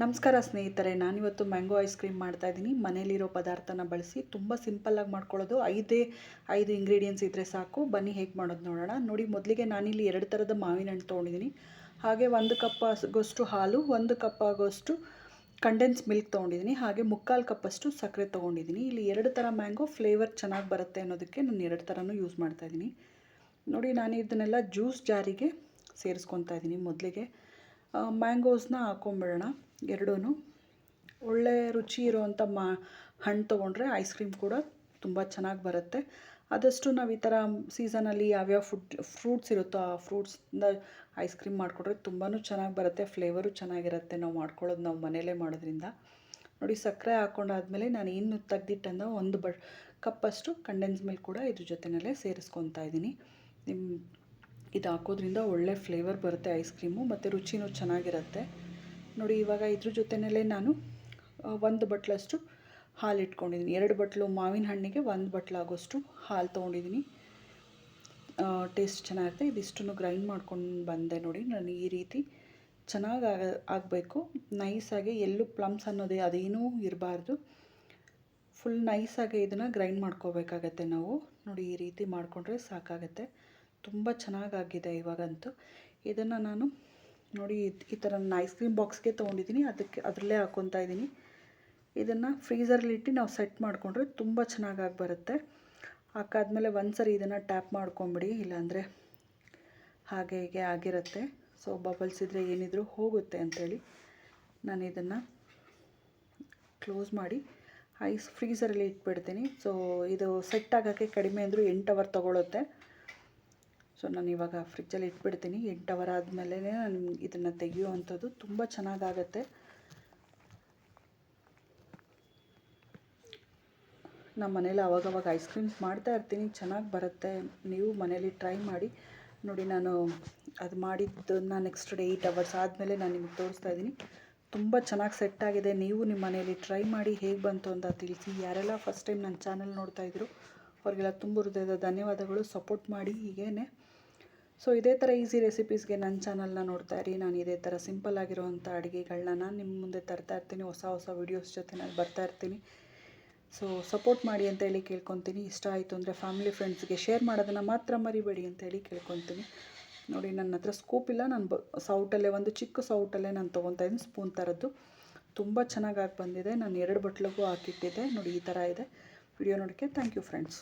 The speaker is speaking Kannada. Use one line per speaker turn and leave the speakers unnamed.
ನಮಸ್ಕಾರ ಸ್ನೇಹಿತರೆ, ನಾನಿವತ್ತು ಮ್ಯಾಂಗೋ ಐಸ್ ಕ್ರೀಮ್ ಮಾಡ್ತಾಯಿದ್ದೀನಿ ಮನೇಲಿರೋ ಪದಾರ್ಥನ ಬಳಸಿ ತುಂಬ ಸಿಂಪಲ್ಲಾಗಿ ಮಾಡ್ಕೊಳ್ಳೋದು. ಐದೇ, ಐದು ಇಂಗ್ರೀಡಿಯೆಂಟ್ಸ್ ಇದ್ದರೆ ಸಾಕು. ಬನ್ನಿ, ಹೇಗೆ ಮಾಡೋದು ನೋಡೋಣ. ನೋಡಿ, ಮೊದಲಿಗೆ ನಾನಿಲ್ಲಿ ಎರಡು ಥರದ ಮಾವಿನ ಹಣ್ಣು ತೊಗೊಂಡಿದ್ದೀನಿ. ಹಾಗೆ ಒಂದು ಕಪ್ ಆಗೋಷ್ಟು ಹಾಲು, ಒಂದು ಕಪ್ ಆಗೋಷ್ಟು ಕಂಡೆನ್ಸ್ ಮಿಲ್ಕ್ ತೊಗೊಂಡಿದ್ದೀನಿ. ಹಾಗೆ ಮುಕ್ಕಾಲು ಕಪ್ಪಷ್ಟು ಸಕ್ಕರೆ ತೊಗೊಂಡಿದ್ದೀನಿ. ಇಲ್ಲಿ ಎರಡು ಥರ ಮ್ಯಾಂಗೋ ಫ್ಲೇವರ್ ಚೆನ್ನಾಗಿ ಬರುತ್ತೆ ಅನ್ನೋದಕ್ಕೆ ನಾನು ಎರಡು ಥರನೂ ಯೂಸ್ ಮಾಡ್ತಾಯಿದ್ದೀನಿ ನೋಡಿ ನಾನು ಇದನ್ನೆಲ್ಲ ಜ್ಯೂಸ್ ಜಾರಿಗೆ ಸೇರಿಸ್ಕೊತಾ ಇದ್ದೀನಿ ಮೊದಲಿಗೆ. ಮ್ಯಾಂಗೋಸ್ನ ಹಾಕೊಂಬಿಡೋಣ ಎರಡೂ ಒಳ್ಳೆ ರುಚಿ ಇರೋವಂಥ ಮಾ, ಹಣ್ಣು ತೊಗೊಂಡ್ರೆ ಐಸ್ ಕ್ರೀಮ್ ಕೂಡ ತುಂಬ ಚೆನ್ನಾಗಿ ಬರುತ್ತೆ. ಆದಷ್ಟು ನಾವು ಈ ಥರ ಸೀಸನಲ್ಲಿ ಯಾವ್ಯಾವ ಫುಡ್ ಫ್ರೂಟ್ಸ್ ಇರುತ್ತೋ ಆ ಫ್ರೂಟ್ಸಿಂದ ಐಸ್ ಕ್ರೀಮ್ ಮಾಡಿಕೊಟ್ರೆ ತುಂಬಾ ಚೆನ್ನಾಗಿ ಬರುತ್ತೆ ಫ್ಲೇವರು ಚೆನ್ನಾಗಿರುತ್ತೆ ನಾವು ಮಾಡ್ಕೊಳ್ಳೋದು ನಾವು ಮನೇಲೇ ಮಾಡೋದ್ರಿಂದ. ನೋಡಿ, ಸಕ್ಕರೆ ಹಾಕ್ಕೊಂಡಾದ್ಮೇಲೆ ನಾನು ಇನ್ನು ತೆಗ್ದಿಟ್ಟಂದ ಒಂದು ಬ, ಕಪ್ಪಷ್ಟು ಕಂಡೆನ್ಸ್ ಮಿಲ್ಕ್ ಕೂಡ ಇದ್ರ ಜೊತೆಯಲ್ಲೇ ಸೇರಿಸ್ಕೊತಾ ಇದ್ದೀನಿ. ನಿಮ್ಮ ಇದು ಹಾಕೋದ್ರಿಂದ ಒಳ್ಳೆ ಫ್ಲೇವರ್ ಬರುತ್ತೆ ಐಸ್ ಕ್ರೀಮು ಮತ್ತು ರುಚಿನೂ ಚೆನ್ನಾಗಿರುತ್ತೆ. ನೋಡಿ, ಇವಾಗ ಇದ್ರ ಜೊತೆಯಲ್ಲೇ ನಾನು ಒಂದು ಬಟ್ಲಷ್ಟು ಹಾಲು ಇಟ್ಕೊಂಡಿದ್ದೀನಿ ಎರಡು ಬಟ್ಲು ಮಾವಿನ ಹಣ್ಣಿಗೆ, ಒಂದು ಬಟ್ಲಾಗೋಷ್ಟು ಹಾಲು ತೊಗೊಂಡಿದ್ದೀನಿ ಟೇಸ್ಟ್ ಚೆನ್ನಾಗಿರುತ್ತೆ. ಇದಿಷ್ಟನ್ನು ಗ್ರೈಂಡ್ ಮಾಡ್ಕೊಂಡು ಬಂದೆ ನೋಡಿ. ನಾನು ಈ ರೀತಿ ಚೆನ್ನಾಗಿ ಆಗ, ಆಗಬೇಕು. ನೈಸಾಗಿ ಎಲ್ಲೂ ಪ್ಲಮ್ಸ್ ಅನ್ನೋದೇ ಅದೇನೂ ಇರಬಾರ್ದು. ಫುಲ್ ನೈಸಾಗಿ ಇದನ್ನು ಗ್ರೈಂಡ್ ಮಾಡ್ಕೋಬೇಕಾಗತ್ತೆ ನಾವು. ನೋಡಿ, ಈ ರೀತಿ ಮಾಡಿಕೊಂಡ್ರೆ ಸಾಕಾಗತ್ತೆ. ತುಂಬ ಚೆನ್ನಾಗಾಗಿದೆ ಇವಾಗಂತೂ. ಇದನ್ನು ನಾನು ನೋಡಿ, ಈ ಥರ ನಾನು ಐಸ್ ಕ್ರೀಮ್ ಬಾಕ್ಸ್ಗೆ ತೊಗೊಂಡಿದ್ದೀನಿ. ಅದಕ್ಕೆ ಅದರಲ್ಲೇ ಹಾಕ್ಕೊತಾ ಇದ್ದೀನಿ. ಇದನ್ನು ಫ್ರೀಝರ್ಲಿಟ್ಟು ನಾವು ಸೆಟ್ ಮಾಡಿಕೊಂಡ್ರೆ ತುಂಬ ಚೆನ್ನಾಗಾಗಿ ಬರುತ್ತೆ. ಹಾಕಾದ್ಮೇಲೆ ಒಂದು ಸರಿ ಇದನ್ನು ಟ್ಯಾಪ್ ಮಾಡ್ಕೊಂಬಿಡಿ, ಇಲ್ಲಾಂದರೆ ಹಾಗೆ ಹೀಗೆ ಆಗಿರುತ್ತೆ. ಸೊ ಬಬಲ್ಸ್ ಇದ್ದರೆ ಏನಿದ್ರೂ ಹೋಗುತ್ತೆ ಅಂಥೇಳಿ ನಾನು ಇದನ್ನು ಕ್ಲೋಸ್ ಮಾಡಿ ಐಸ್ ಫ್ರೀಝರಲ್ಲಿ ಇಟ್ಬಿಡ್ತೀನಿ. ಸೊ ಇದು ಸೆಟ್ ಆಗೋಕ್ಕೆ ಕಡಿಮೆ ಅಂದರೂ ಎಂಟು ಅವರ್ ತೊಗೊಳುತ್ತೆ. ಸೊ ನಾನು ಇವಾಗ ಫ್ರಿಜ್ಜಲ್ಲಿ ಇಟ್ಬಿಡ್ತೀನಿ. ಎಂಟು ಅವರ್ ಆದಮೇಲೆ ನಾನು ಇದನ್ನು ತೆಗೆಯುವಂಥದ್ದು ತುಂಬ ಚೆನ್ನಾಗಾಗತ್ತೆ. ನಮ್ಮ ಮನೇಲಿ ಅವಾಗವಾಗ ಐಸ್ ಕ್ರೀಮ್ಸ್ ಮಾಡ್ತಾ ಇರ್ತೀನಿ. ಚೆನ್ನಾಗಿ ಬರುತ್ತೆ. ನೀವು ಮನೇಲಿ ಟ್ರೈ ಮಾಡಿ. ನೋಡಿ ನಾನು ಅದು ಮಾಡಿದ್ದನ್ನು ನೆಕ್ಸ್ಟ್ ಡೇ ಏಯ್ಟ್ ಅವರ್ಸ್ ಆದಮೇಲೆ ನಾನು ನಿಮಗೆ ತೋರಿಸ್ತಾ ಇದ್ದೀನಿ. ತುಂಬ ಚೆನ್ನಾಗಿ ಸೆಟ್ ಆಗಿದೆ. ನೀವು ನಿಮ್ಮ ಮನೇಲಿ ಟ್ರೈ ಮಾಡಿ ಹೇಗೆ ಬಂತು ಅಂತ ತಿಳಿಸಿ. ಯಾರೆಲ್ಲ ಫಸ್ಟ್ ಟೈಮ್ ನನ್ನ ಚಾನಲ್ ನೋಡ್ತಾಯಿದ್ರು ಅವ್ರಿಗೆಲ್ಲ ತುಂಬ ಹೃದಯದ ಧನ್ಯವಾದಗಳು. ಸಪೋರ್ಟ್ ಮಾಡಿ. ಹೀಗೇ ಸೊ ಇದೇ ಥರ ಈಸಿ ರೆಸಿಪೀಸ್ಗೆ ನನ್ನ ಚಾನಲ್ನ ನೋಡ್ತಾ ಇರಿ. ನಾನು ಇದೇ ಥರ ಸಿಂಪಲ್ ಆಗಿರುವಂಥ ಅಡುಗೆಗಳನ್ನ ನಾನು ನಿಮ್ಮ ಮುಂದೆ ತರ್ತಾ ಇರ್ತೀನಿ. ಹೊಸ ಹೊಸ ವೀಡಿಯೋಸ್ ಜೊತೆ ನಾನು ಬರ್ತಾ ಇರ್ತೀನಿ. ಸೊ ಸಪೋರ್ಟ್ ಮಾಡಿ ಅಂತ ಹೇಳಿ ಕೇಳ್ಕೊತೀನಿ. ಇಷ್ಟ ಆಯಿತು ಅಂದರೆ ಫ್ಯಾಮಿಲಿ ಫ್ರೆಂಡ್ಸ್ಗೆ ಶೇರ್ ಮಾಡೋದನ್ನು ಮಾತ್ರ ಮರಿಬೇಡಿ ಅಂತ ಹೇಳಿ ಕೇಳ್ಕೊತೀನಿ. ನೋಡಿ ನನ್ನ ಹತ್ರ ಸ್ಕೂಪ್ ಇಲ್ಲ. ನಾನು ಬ, ಸೌಟಲ್ಲೇ, ಒಂದು ಚಿಕ್ಕ ಸೌಟಲ್ಲೇ ನಾನು ತೊಗೊತಾ ಇದ್ದೀನಿ ಸ್ಪೂನ್ ಥರದ್ದು ತುಂಬ ಚೆನ್ನಾಗಿ ಬಂದಿದೆ. ನಾನು ಎರಡು ಬಟ್ಲಿಗೂ ಹಾಕಿಟ್ಟಿದ್ದೆ. ನೋಡಿ, ಈ ಥರ ಇದೆ. ವಿಡಿಯೋ ನೋಡೋಕ್ಕೆ ಥ್ಯಾಂಕ್ ಯು ಫ್ರೆಂಡ್ಸ್